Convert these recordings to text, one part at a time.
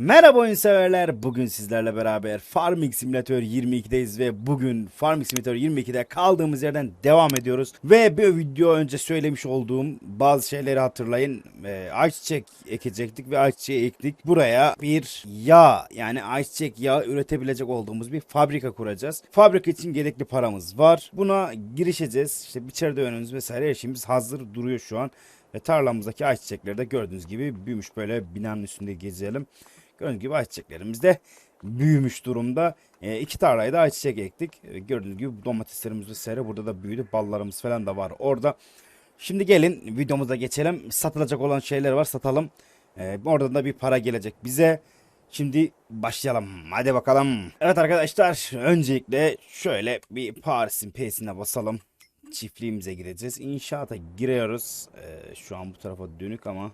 Merhaba oyun severler. Bugün sizlerle beraber Farming Simulator 22'deyiz ve bugün Farming Simulator 22'de kaldığımız yerden devam ediyoruz. Ve bir video önce söylemiş olduğum bazı şeyleri hatırlayın. Ee, ayçiçek ekecektik ve ayçiçeği ektik. Buraya bir yağ yani ayçiçek yağı üretebilecek olduğumuz bir fabrika kuracağız. Fabrika için gerekli paramız var. Buna girişeceğiz. İşte biçerde önümüz vesaire her hazır duruyor şu an. Ve tarlamızdaki ayçiçekleri de gördüğünüz gibi büyümüş böyle binanın üstünde gezelim. Gördüğünüz gibi ayçiçeklerimiz de büyümüş durumda. E, iki tarlayı da ayçiçek ektik. E, gördüğünüz gibi domateslerimiz vesaire burada da büyüdü. Ballarımız falan da var orada. Şimdi gelin videomuza geçelim. Satılacak olan şeyler var satalım. E, oradan da bir para gelecek bize. Şimdi başlayalım. Hadi bakalım. Evet arkadaşlar öncelikle şöyle bir Paris'in P'sine basalım. Çiftliğimize gireceğiz. İnşaata giriyoruz. E, şu an bu tarafa dönük ama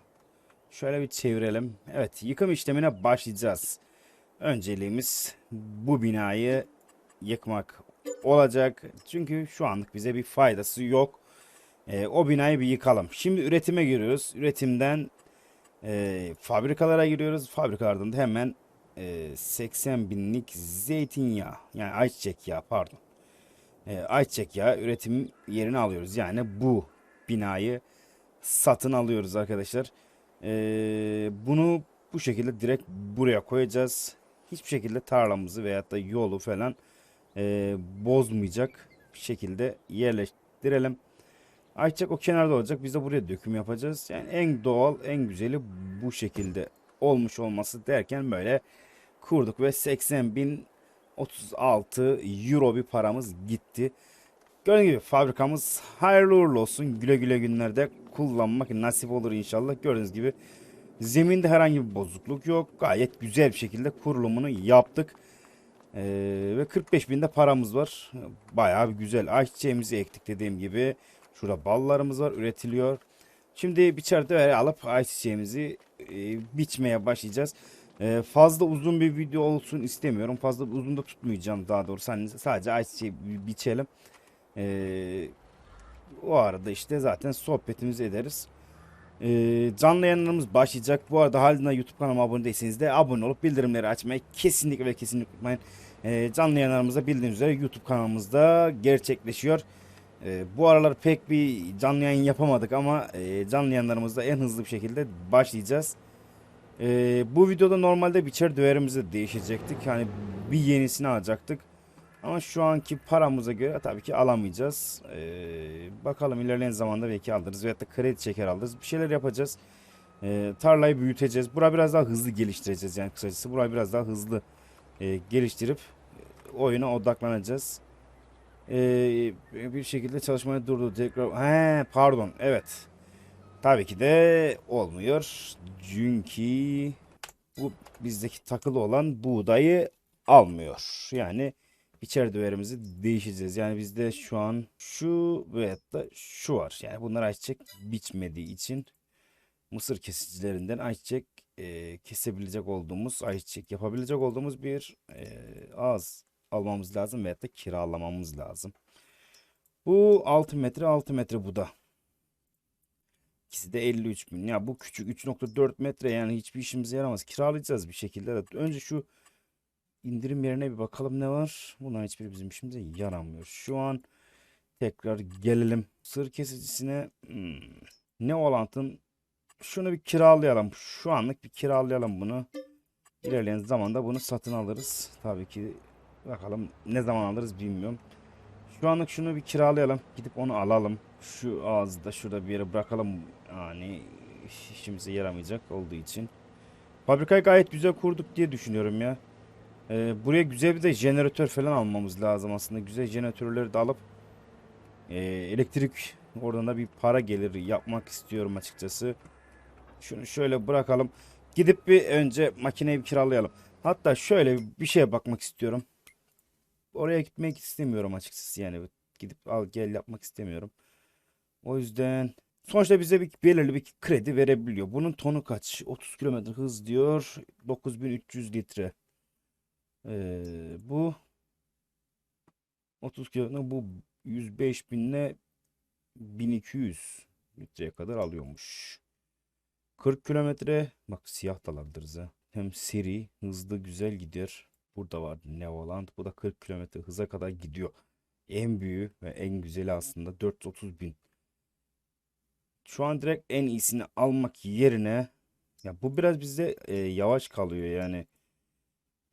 Şöyle bir çevirelim. Evet yıkım işlemine başlayacağız. Önceliğimiz bu binayı yıkmak olacak. Çünkü şu anlık bize bir faydası yok. Ee, o binayı bir yıkalım. Şimdi üretime giriyoruz. Üretimden e, fabrikalara giriyoruz. Fabrikalardan da hemen e, 80 binlik zeytinyağı yani ayçiçek yağı pardon. E, ayçiçek yağı üretim yerini alıyoruz. Yani bu binayı satın alıyoruz arkadaşlar. Ee, bunu bu şekilde direkt buraya koyacağız. Hiçbir şekilde tarlamızı veyahut da yolu falan e, bozmayacak şekilde yerleştirelim. Ayçiçek o kenarda olacak. Biz de buraya döküm yapacağız. Yani en doğal, en güzeli bu şekilde olmuş olması derken böyle kurduk ve 80 bin 36 euro bir paramız gitti. Gördüğünüz gibi fabrikamız hayırlı uğurlu olsun. Güle güle günlerde kullanmak nasip olur inşallah. Gördüğünüz gibi zeminde herhangi bir bozukluk yok. Gayet güzel bir şekilde kurulumunu yaptık. Ee, ve 45 binde paramız var. Bayağı bir güzel. Ayçiçeğimizi ektik dediğim gibi. Şurada ballarımız var üretiliyor. Şimdi biçerde öyle alıp ayçiçeğimizi e, biçmeye başlayacağız. E, fazla uzun bir video olsun istemiyorum. Fazla uzun da tutmayacağım daha doğrusu. Hani sadece ayçiçeği biçelim. Ee, o arada işte zaten sohbetimizi ederiz. Ee, canlı yayınlarımız başlayacak. Bu arada halinden YouTube kanalıma abone değilseniz de abone olup bildirimleri açmayı kesinlikle ve kesinlikle unutmayın. Ee, canlı yayınlarımızda bildiğiniz üzere YouTube kanalımızda gerçekleşiyor. Ee, bu aralar pek bir canlı yayın yapamadık ama e, canlı yayınlarımızda en hızlı bir şekilde başlayacağız. Ee, bu videoda normalde biçer döverimizi değişecektik. Yani bir yenisini alacaktık. Ama şu anki paramıza göre tabii ki alamayacağız. Ee, bakalım ilerleyen zamanda belki alırız veyahut da kredi çeker alırız. Bir şeyler yapacağız. Ee, tarlayı büyüteceğiz. Burayı biraz daha hızlı geliştireceğiz yani kısacası. Burayı biraz daha hızlı e, geliştirip oyuna odaklanacağız. Ee, bir şekilde çalışmayı durdu. Tekrar... He, pardon. Evet. Tabii ki de olmuyor. Çünkü bu bizdeki takılı olan buğdayı almıyor. Yani içeri döverimizi değişeceğiz. Yani bizde şu an şu veyahut da şu var. Yani bunlar ayçiçek biçmediği için mısır kesicilerinden ayçiçek e, kesebilecek olduğumuz, ayçiçek yapabilecek olduğumuz bir e, ağız almamız lazım veyahut da kiralamamız lazım. Bu 6 metre 6 metre bu da. İkisi de 53 bin. Ya bu küçük 3.4 metre yani hiçbir işimize yaramaz. Kiralayacağız bir şekilde. Önce şu indirim yerine bir bakalım ne var. Bunlar hiçbiri bizim işimize yaramıyor. Şu an tekrar gelelim. Sır kesicisine hmm, ne olantın şunu bir kiralayalım. Şu anlık bir kiralayalım bunu. İlerleyen zamanda bunu satın alırız. Tabii ki bakalım ne zaman alırız bilmiyorum. Şu anlık şunu bir kiralayalım. Gidip onu alalım. Şu ağzı da şurada bir yere bırakalım. Yani işimize yaramayacak olduğu için. Fabrikayı gayet güzel kurduk diye düşünüyorum ya. Ee, buraya güzel bir de jeneratör falan almamız lazım aslında. Güzel jeneratörleri de alıp e, elektrik oradan da bir para gelir yapmak istiyorum açıkçası. Şunu şöyle bırakalım. Gidip bir önce makineyi bir kiralayalım. Hatta şöyle bir şeye bakmak istiyorum. Oraya gitmek istemiyorum açıkçası yani. Gidip al gel yapmak istemiyorum. O yüzden sonuçta bize bir belirli bir kredi verebiliyor. Bunun tonu kaç? 30 km hız diyor. 9300 litre. Ee, bu 30 kilo bu 105 binle 1200 litreye kadar alıyormuş. 40 kilometre bak siyah da alabiliriz ha. hem seri, hızlı, güzel gidiyor. Burada var Nevoland. Bu da 40 kilometre hıza kadar gidiyor. En büyüğü ve en güzeli aslında 430 bin. Şu an direkt en iyisini almak yerine ya bu biraz bizde e, yavaş kalıyor yani.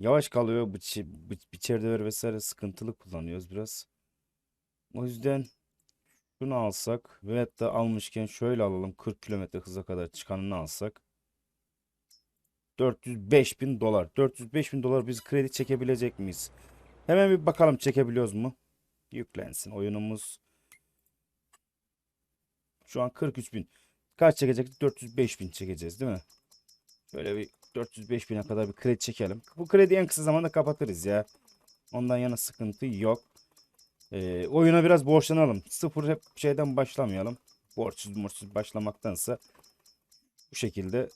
Yavaş kalıyor. Biçi, bi- biçerdeler vesaire sıkıntılı kullanıyoruz biraz. O yüzden şunu alsak ve hatta almışken şöyle alalım 40 kilometre hıza kadar çıkanını alsak 405 bin dolar 405 bin dolar biz kredi çekebilecek miyiz? Hemen bir bakalım çekebiliyoruz mu? Yüklensin oyunumuz. Şu an 43 bin. Kaç çekecektik? 405 bin çekeceğiz değil mi? Böyle bir 405 bine kadar bir kredi çekelim. Bu krediyi en kısa zamanda kapatırız ya. Ondan yana sıkıntı yok. Ee, oyuna biraz borçlanalım. Sıfır hep şeyden başlamayalım. Borçsuz borçsuz başlamaktansa bu şekilde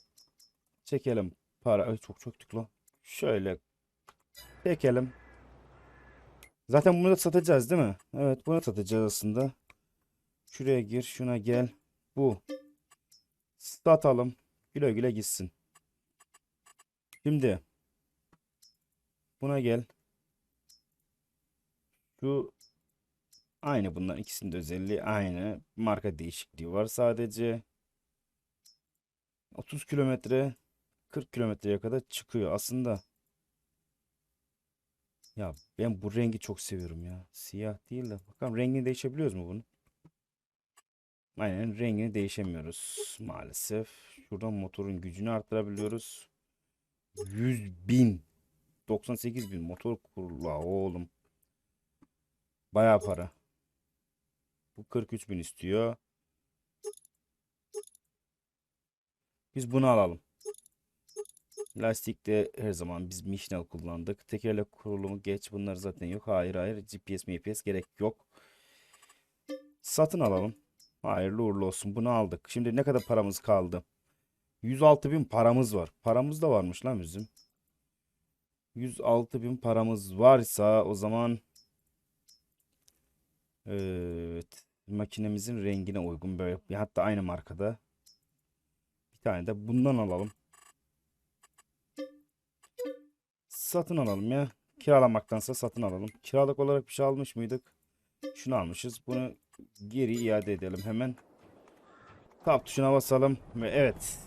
çekelim para. Ay çok çok tıkla. Şöyle çekelim. Zaten bunu da satacağız değil mi? Evet bunu satacağız aslında. Şuraya gir şuna gel. Bu. Satalım. Güle güle gitsin. Şimdi buna gel. Şu aynı bunların ikisinin de özelliği aynı. Marka değişikliği var sadece. 30 kilometre 40 kilometreye kadar çıkıyor. Aslında ya ben bu rengi çok seviyorum ya. Siyah değil de. Bakalım rengini değişebiliyoruz mu bunu? Aynen rengini değişemiyoruz maalesef. Şuradan motorun gücünü arttırabiliyoruz. 100 bin. 98 bin motor kurula oğlum. Bayağı para. Bu 43 bin istiyor. Biz bunu alalım. Lastikte her zaman biz Michelin kullandık. Tekerlek kurulumu geç. Bunlar zaten yok. Hayır hayır. GPS MPS gerek yok. Satın alalım. Hayırlı uğurlu olsun. Bunu aldık. Şimdi ne kadar paramız kaldı? 106 bin paramız var. Paramız da varmış lan bizim. 106 bin paramız varsa o zaman evet makinemizin rengine uygun böyle hatta aynı markada bir tane de bundan alalım. Satın alalım ya. Kiralamaktansa satın alalım. Kiralık olarak bir şey almış mıydık? Şunu almışız. Bunu geri iade edelim hemen. Tab tuşuna basalım ve evet.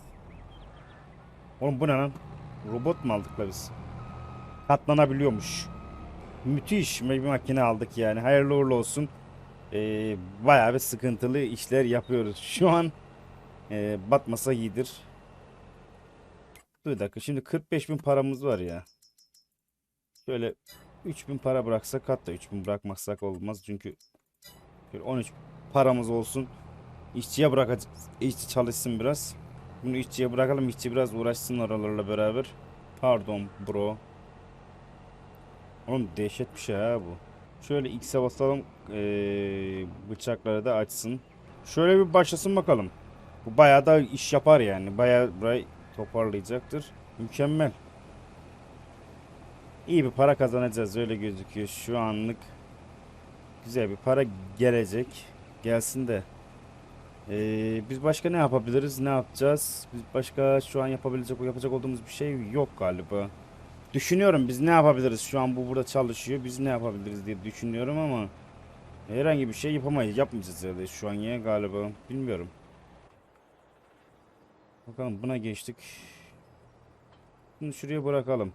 Oğlum bu ne lan? Robot mu aldık la biz? Katlanabiliyormuş. Müthiş bir makine aldık yani. Hayırlı uğurlu olsun. Ee, bayağı bir sıkıntılı işler yapıyoruz. Şu an e, batmasa iyidir. Bir dakika şimdi 45 bin paramız var ya. Şöyle 3000 para bıraksak hatta 3000 bırakmazsak olmaz çünkü şöyle 13 paramız olsun. İşçiye bırakacağız. İşçi çalışsın biraz. Bunu işçiye bırakalım. İşçi biraz uğraşsın oralarla beraber. Pardon bro. Oğlum dehşet bir şey ha bu. Şöyle X'e basalım. Ee, bıçakları da açsın. Şöyle bir başlasın bakalım. Bu bayağı da iş yapar yani. Bayağı burayı toparlayacaktır. Mükemmel. İyi bir para kazanacağız öyle gözüküyor şu anlık. Güzel bir para gelecek. Gelsin de. Ee, biz başka ne yapabiliriz? Ne yapacağız? Biz başka şu an yapabilecek, yapacak olduğumuz bir şey yok galiba. Düşünüyorum biz ne yapabiliriz? Şu an bu burada çalışıyor. Biz ne yapabiliriz diye düşünüyorum ama herhangi bir şey yapamayız. Yapmayacağız ya da şu an ya galiba. Bilmiyorum. Bakalım buna geçtik. Bunu şuraya bırakalım.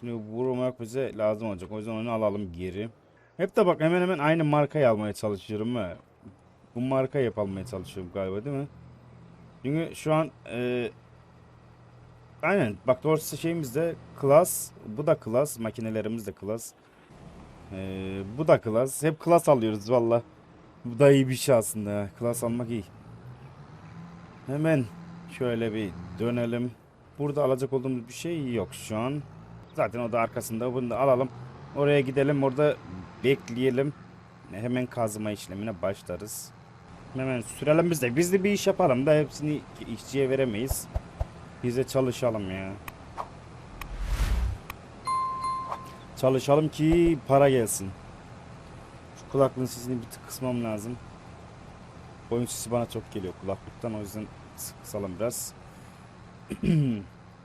Şimdi vurmak bize lazım olacak. O yüzden onu alalım geri. Hep de bak hemen hemen aynı markayı almaya çalışıyorum ha. Bu markayı hep almaya çalışıyorum galiba değil mi? Çünkü şu an e, aynen bak doğrusu şeyimiz de klas. Bu da klas. Makinelerimiz de klas. E, bu da klas. Hep klas alıyoruz valla. Bu da iyi bir şey aslında. Klas almak iyi. Hemen şöyle bir dönelim. Burada alacak olduğumuz bir şey yok şu an. Zaten o da arkasında. Bunu da alalım. Oraya gidelim. Orada bekleyelim. Hemen kazma işlemine başlarız. Hemen sürelim biz de. Biz de bir iş yapalım da hepsini işçiye veremeyiz. Biz de çalışalım ya. Çalışalım ki para gelsin. Şu kulaklığın sesini bir tık kısmam lazım. Oyun sesi bana çok geliyor kulaklıktan. O yüzden kısalım biraz.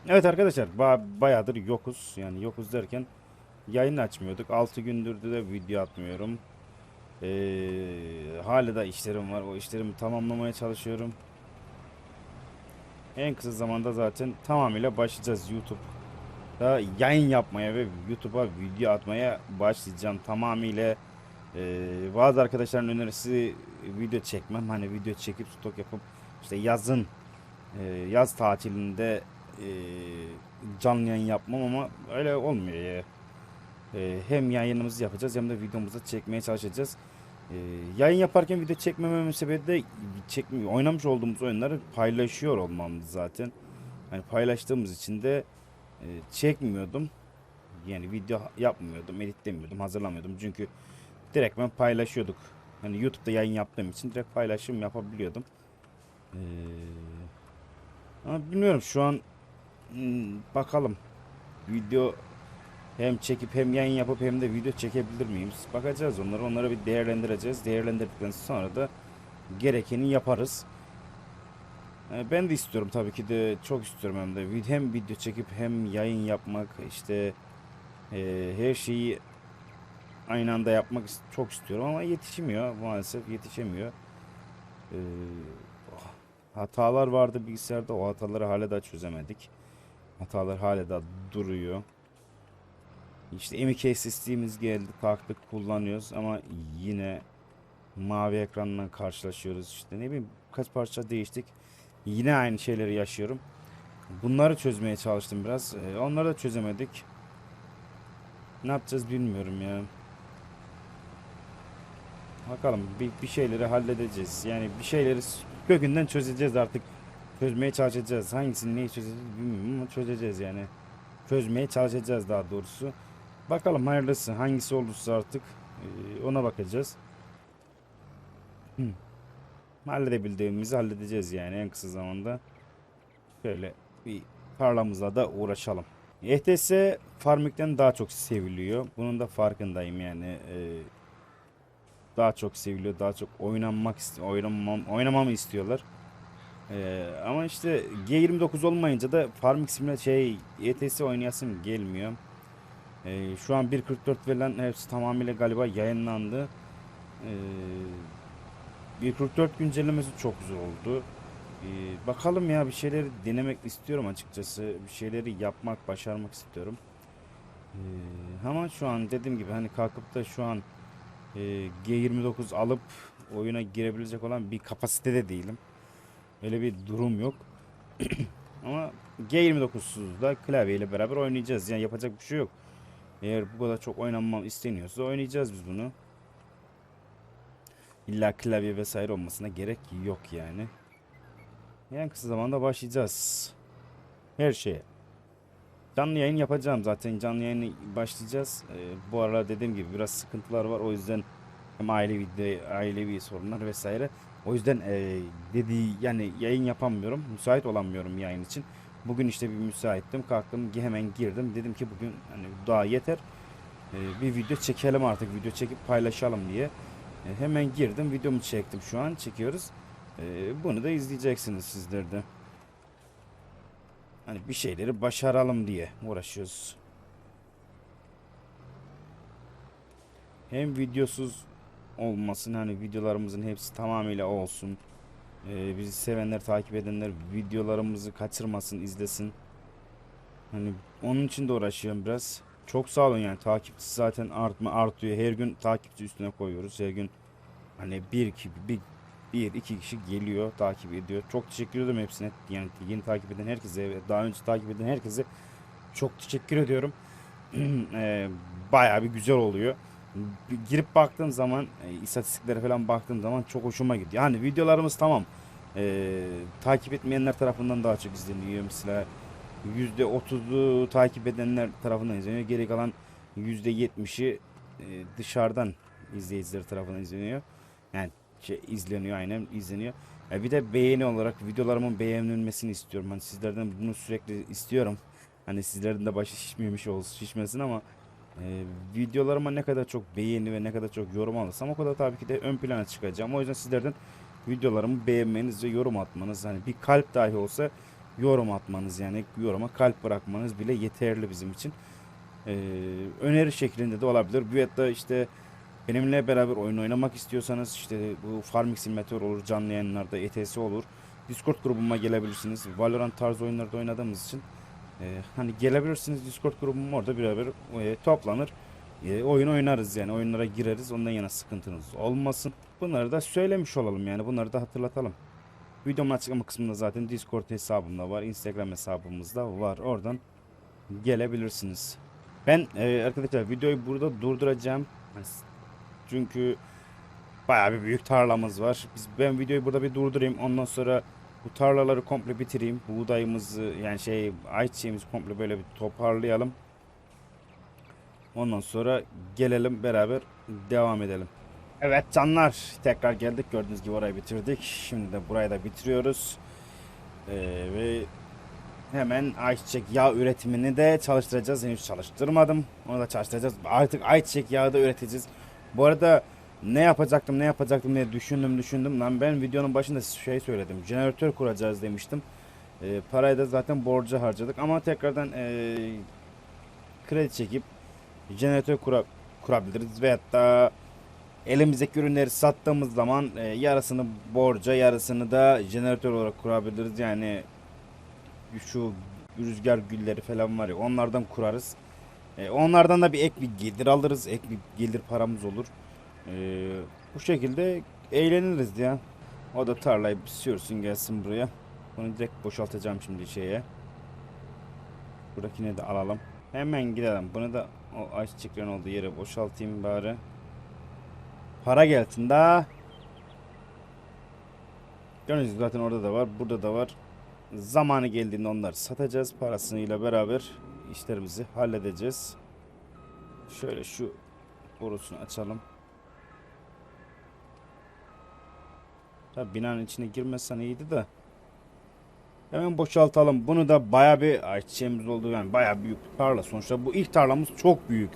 Evet arkadaşlar ba- bayağıdır yokuz. Yani yokuz derken yayın açmıyorduk. 6 gündür de video atmıyorum. Ee, hala da işlerim var. O işlerimi tamamlamaya çalışıyorum. En kısa zamanda zaten tamamıyla başlayacağız YouTube'da yayın yapmaya ve YouTube'a video atmaya başlayacağım. Tamamıyla ee, bazı arkadaşların önerisi video çekmem. Hani video çekip stok yapıp işte yazın e, yaz tatilinde e, canlı yayın yapmam ama öyle olmuyor ya. E, hem yayınımızı yapacağız hem de videomuzu çekmeye çalışacağız. E, yayın yaparken video çekmememin sebebi de çekmi oynamış olduğumuz oyunları paylaşıyor olmamız zaten. Hani paylaştığımız için de e, çekmiyordum. Yani video yapmıyordum, editlemiyordum, hazırlamıyordum. Çünkü direkt ben paylaşıyorduk. Hani YouTube'da yayın yaptığım için direkt paylaşım yapabiliyordum. Ee, ama bilmiyorum şu an hmm, bakalım video hem çekip hem yayın yapıp hem de video çekebilir miyim? Bakacağız onları. Onları bir değerlendireceğiz. Değerlendirdikten sonra da gerekeni yaparız. Ee, Ben de istiyorum tabii ki de çok istiyorum hem de hem video çekip hem yayın yapmak işte e, her şeyi aynı anda yapmak çok istiyorum ama yetişemiyor maalesef yetişemiyor. Ee, hatalar vardı bilgisayarda o hataları hala da çözemedik. Hatalar hala da duruyor. İşte M.2 SSD'miz geldi kalktık kullanıyoruz ama yine mavi ekranla karşılaşıyoruz işte ne bileyim kaç parça değiştik. Yine aynı şeyleri yaşıyorum. Bunları çözmeye çalıştım biraz. Ee, onları da çözemedik. Ne yapacağız bilmiyorum ya. Bakalım bir, bir şeyleri halledeceğiz. Yani bir şeyleri kökünden çözeceğiz artık. Çözmeye çalışacağız. Hangisini neyi çözeceğiz bilmiyorum ama çözeceğiz yani. Çözmeye çalışacağız daha doğrusu. Bakalım hayırlısı hangisi olursa artık ona bakacağız. Halledebildiğimizi halledeceğiz yani en kısa zamanda. Şöyle bir tarlamızla da uğraşalım. ETS Farming'den daha çok seviliyor. Bunun da farkındayım yani. Daha çok seviliyor, daha çok oynanmak oynamam oynamamı istiyorlar. Ama işte G29 olmayınca da Farming Simulator şey ETS oynayasım gelmiyor. Ee, şu an 1.44 verilen hepsi tamamıyla galiba yayınlandı. Ee, 1.44 güncellemesi çok güzel oldu. Ee, bakalım ya bir şeyleri denemek istiyorum açıkçası. Bir şeyleri yapmak, başarmak istiyorum. Ee, ama şu an dediğim gibi hani kalkıp da şu an e, G29 alıp oyuna girebilecek olan bir kapasitede değilim. Öyle bir durum yok. Ama G29'suz da klavyeyle beraber oynayacağız. Yani yapacak bir şey yok. Eğer bu kadar çok oynanmam isteniyorsa oynayacağız biz bunu. İlla klavye vesaire olmasına gerek yok yani. En kısa zamanda başlayacağız. Her şeye. Canlı yayın yapacağım zaten. Canlı yayını başlayacağız. Ee, bu aralar dediğim gibi biraz sıkıntılar var. O yüzden hem ailevi de, ailevi sorunlar vesaire. O yüzden e, dediği yani yayın yapamıyorum. Müsait olamıyorum yayın için. Bugün işte bir müsaittim. Kalktım hemen girdim. Dedim ki bugün hani daha yeter. E, bir video çekelim artık. Video çekip paylaşalım diye. E, hemen girdim. Videomu çektim şu an. Çekiyoruz. E, bunu da izleyeceksiniz sizler de. Hani bir şeyleri başaralım diye uğraşıyoruz. Hem videosuz olmasın hani videolarımızın hepsi tamamıyla olsun. Ee, bizi sevenler, takip edenler videolarımızı kaçırmasın, izlesin. Hani onun için de uğraşıyorum biraz. Çok sağ olun yani takipçi zaten artma artıyor. Her gün takipçi üstüne koyuyoruz. Her gün hani bir iki bir, bir iki kişi geliyor takip ediyor. Çok teşekkür ederim hepsine. Yani yeni takip eden herkese, daha önce takip eden herkese çok teşekkür ediyorum. Eee bayağı bir güzel oluyor. Girip baktığım zaman e, istatistiklere falan baktığım zaman çok hoşuma gidiyor. Yani videolarımız tamam. Eee, takip etmeyenler tarafından daha çok izleniyor. Mesela %30'u takip edenler tarafından izleniyor. Geri kalan %70'i e, dışarıdan izleyiciler tarafından izleniyor. Yani şey, izleniyor aynen izleniyor. E, bir de beğeni olarak videolarımın beğenilmesini istiyorum. Hani sizlerden bunu sürekli istiyorum. Hani sizlerin de başı şişmemiş olsun, şişmesin ama e, videolarıma ne kadar çok beğeni ve ne kadar çok yorum alırsam o kadar tabii ki de ön plana çıkacağım. O yüzden sizlerden videolarımı beğenmeniz ve yorum atmanız hani bir kalp dahi olsa yorum atmanız yani yoruma kalp bırakmanız bile yeterli bizim için. Ee, öneri şeklinde de olabilir. Bu hatta işte benimle beraber oyun oynamak istiyorsanız işte bu Farming Simulator olur, canlı yayınlarda ETS olur. Discord grubuma gelebilirsiniz. Valorant tarzı oyunlarda oynadığımız için e, hani gelebilirsiniz Discord grubum orada beraber e, toplanır. E, oyun oynarız yani oyunlara gireriz. Ondan yana sıkıntınız olmasın. Bunları da söylemiş olalım yani bunları da hatırlatalım. Videomun açıklama kısmında zaten Discord hesabımda var. Instagram hesabımızda var. Oradan gelebilirsiniz. Ben e, arkadaşlar videoyu burada durduracağım. Hani Çünkü bayağı bir büyük tarlamız var. Biz ben videoyu burada bir durdurayım. Ondan sonra bu tarlaları komple bitireyim. Buğdayımızı yani şey ayçiçeğimizi komple böyle bir toparlayalım. Ondan sonra gelelim beraber devam edelim. Evet canlar tekrar geldik gördüğünüz gibi orayı bitirdik. Şimdi de burayı da bitiriyoruz. Ee, ve hemen ayçiçek yağ üretimini de çalıştıracağız. Henüz çalıştırmadım. Onu da çalıştıracağız. Artık ayçiçek yağı da üreteceğiz. Bu arada ne yapacaktım ne yapacaktım diye düşündüm düşündüm. Lan ben videonun başında şey söyledim. Jeneratör kuracağız demiştim. Ee, parayı da zaten borca harcadık ama tekrardan ee, kredi çekip jeneratör kura, kurabiliriz veyahut da elimizdeki ürünleri sattığımız zaman e, yarısını borca yarısını da jeneratör olarak kurabiliriz. Yani şu rüzgar gülleri falan var ya onlardan kurarız. E, onlardan da bir ek bir gelir alırız. Ek bir gelir paramız olur. E, bu şekilde eğleniriz ya. O da tarlayı sürsün gelsin buraya. Bunu direkt boşaltacağım şimdi şeye. Buradakini de alalım. Hemen gidelim. Bunu da o ayçiçeklerin olduğu yere boşaltayım bari. Para gelsin daha. Gördüğünüz zaten orada da var. Burada da var. Zamanı geldiğinde onları satacağız. Parasıyla beraber işlerimizi halledeceğiz. Şöyle şu borusunu açalım. Tabi binanın içine girmezsen iyiydi de. Hemen boşaltalım. Bunu da baya bir ayçiçeğimiz oldu. Yani baya büyük bir tarla. Sonuçta bu ilk tarlamız çok büyük.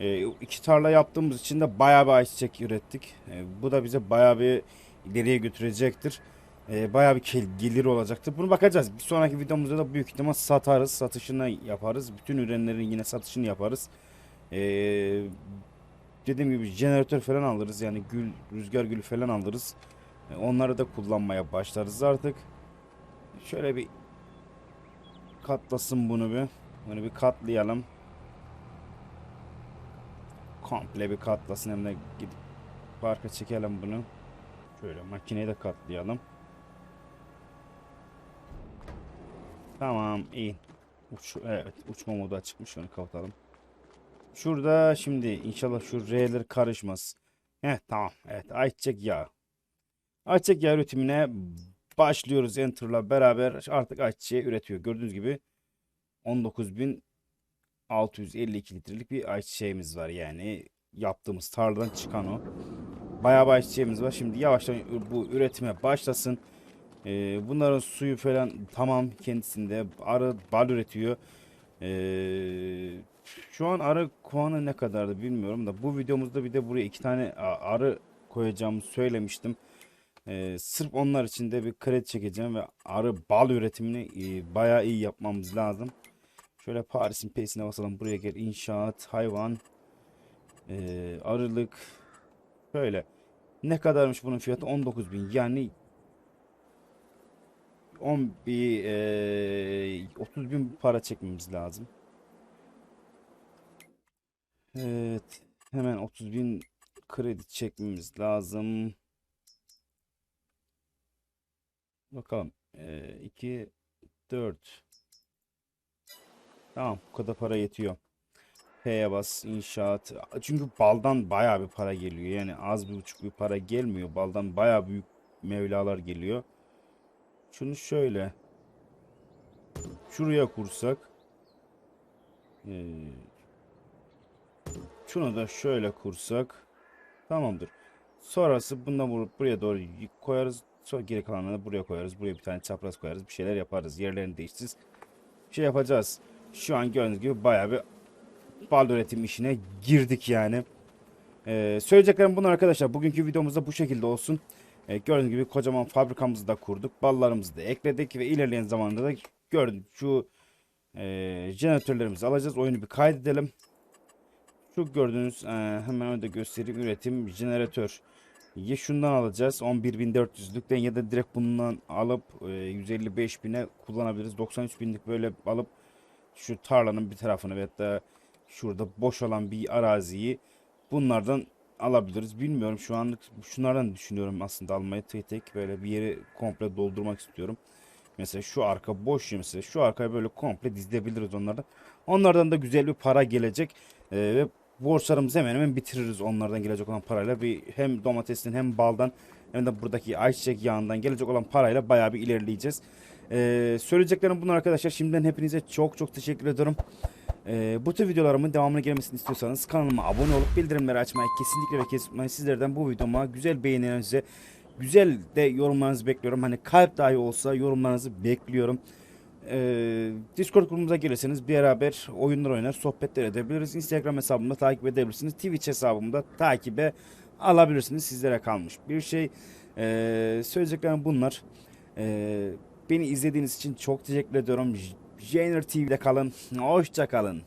E, iki tarla yaptığımız için de bayağı bir ayçiçek ürettik. E, bu da bize bayağı bir ileriye götürecektir. E, bayağı bir kel- gelir olacaktır. Bunu bakacağız. Bir sonraki videomuzda da büyük ihtimal satarız. Satışını yaparız. Bütün ürünlerin yine satışını yaparız. E, dediğim gibi jeneratör falan alırız. Yani gül, rüzgar gülü falan alırız. E, onları da kullanmaya başlarız artık. Şöyle bir katlasın bunu bir. Bunu bir katlayalım komple bir katlasın hem de gidip parka çekelim bunu. Şöyle makineyi de katlayalım. Tamam iyi. Uç, evet uçma modu açıkmış onu kapatalım. Şurada şimdi inşallah şu R'ler karışmaz. Heh tamam evet ayçiçek yağı. Ayçiçek yağı üretimine başlıyoruz Enter'la beraber artık ayçiçeği üretiyor. Gördüğünüz gibi 19.000 652 litrelik bir ayçiçeğimiz var yani yaptığımız tarladan çıkan o. Bayağı bir ayçiçeğimiz var. Şimdi yavaştan bu üretime başlasın. Ee, bunların suyu falan tamam kendisinde. Arı bal üretiyor. Ee, şu an arı kovanı ne kadardı bilmiyorum da bu videomuzda bir de buraya iki tane arı koyacağımı söylemiştim. Ee, sırf onlar için de bir kredi çekeceğim ve arı bal üretimini e, bayağı iyi yapmamız lazım. Şöyle Paris'in P'sine basalım. Buraya gel. İnşaat, hayvan, eee, arılık. Böyle. Ne kadarmış bunun fiyatı? 19.000. Yani 10 bir eee 30 bin para çekmemiz lazım. Evet. Hemen 30 bin kredi çekmemiz lazım. Bakalım. Eee 2 4 Tamam bu kadar para yetiyor. P'ye bas inşaat. Çünkü baldan baya bir para geliyor. Yani az bir buçuk bir para gelmiyor. Baldan baya büyük mevlalar geliyor. Şunu şöyle. Şuraya kursak. ee, şunu da şöyle kursak. Tamamdır. Sonrası bundan vurup buraya doğru koyarız. Sonra geri kalanını da buraya koyarız. Buraya bir tane çapraz koyarız. Bir şeyler yaparız. Yerlerini değiştiririz. Bir şey yapacağız. Şu an gördüğünüz gibi bayağı bir bal üretim işine girdik yani. Ee, söyleyeceklerim bunlar arkadaşlar. Bugünkü videomuzda bu şekilde olsun. E, gördüğünüz gibi kocaman fabrikamızı da kurduk. Ballarımızı da ekledik ve ilerleyen zamanda da gördüm şu e, jeneratörlerimizi alacağız. Oyunu bir kaydedelim. Şu gördüğünüz e, hemen önde göstereyim üretim jeneratör. Ya şundan alacağız 11.400'lükten ya da direkt bundan alıp e, 155.000'e kullanabiliriz. 93 binlik böyle alıp şu tarlanın bir tarafını ve hatta şurada boş olan bir araziyi bunlardan alabiliriz. Bilmiyorum şu anlık şunlardan düşünüyorum aslında almayı tek tek böyle bir yeri komple doldurmak istiyorum. Mesela şu arka boş mesela şu arkaya böyle komple dizilebiliriz onlardan. Onlardan da güzel bir para gelecek Ee, ve borçlarımızı hemen hemen bitiririz onlardan gelecek olan parayla. Bir hem domatesten hem baldan hem de buradaki ayçiçek yağından gelecek olan parayla bayağı bir ilerleyeceğiz. Ee, söyleyeceklerim bunlar arkadaşlar. Şimdiden hepinize çok çok teşekkür ediyorum. Ee, bu tür videolarımın devamını gelmesini istiyorsanız kanalıma abone olup bildirimleri açmayı kesinlikle ve kesinlikle sizlerden bu videoma güzel beğenilerinizi güzel de yorumlarınızı bekliyorum. Hani kalp dahi olsa yorumlarınızı bekliyorum. Ee, Discord grubumuza gelirseniz beraber oyunlar oynar, sohbetler edebiliriz. Instagram hesabımda takip edebilirsiniz. Twitch hesabımda takibe alabilirsiniz. Sizlere kalmış bir şey. Ee, söyleyeceklerim bunlar. Ee, beni izlediğiniz için çok teşekkür ediyorum. J- Jailer TV'de kalın. Hoşça kalın.